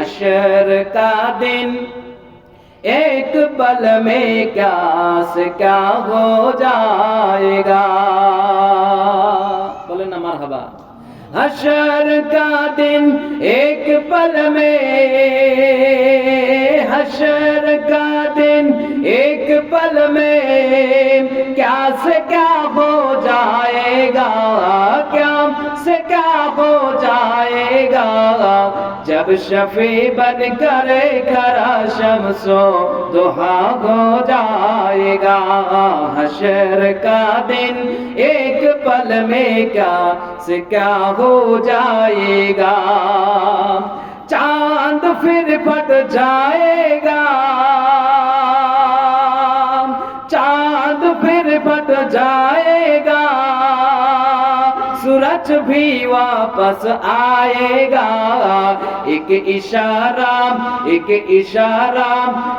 حشر کا دن۔ ایک پل میں کیا سے کیا ہو جائے گا۔ بولے نا مرحبا۔ حشر کا دن ایک پل میں۔ حشر کا دن ایک پل میں۔ کیا سے کیا ہو جائے گا۔ ہو جائے گا۔ جب شفیع بن کر کھڑا شمسو دہا ہو جائے گا۔ حشر کا دن ایک پل میں کیا سے کیا ہو جائے گا؟ چاند پھر پھٹ جائے گا۔ چاند پھر پھٹ جائے گا بھی واپس آئے گا۔ ایک اشارہ ایک اشارہ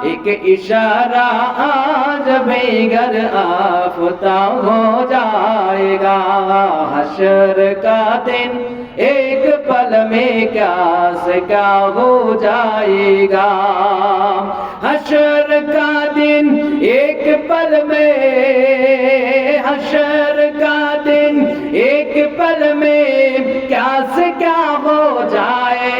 ایک اشارہ آج بھی گر آفتا ہو جائے گا۔ حشر کا دن ایک پل میں کیا سے کیا ہو جائے گا۔ حشر کا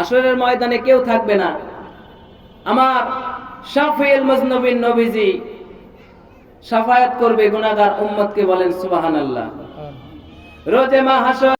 আসরের ময়দানে কেউ থাকবে না আমার শাফিল মজনবিন নবীজি সাফায়াত করবে গুণাগার উম্মতকে বলেন সুবহানাল্লাহ। রোজে মা হাসর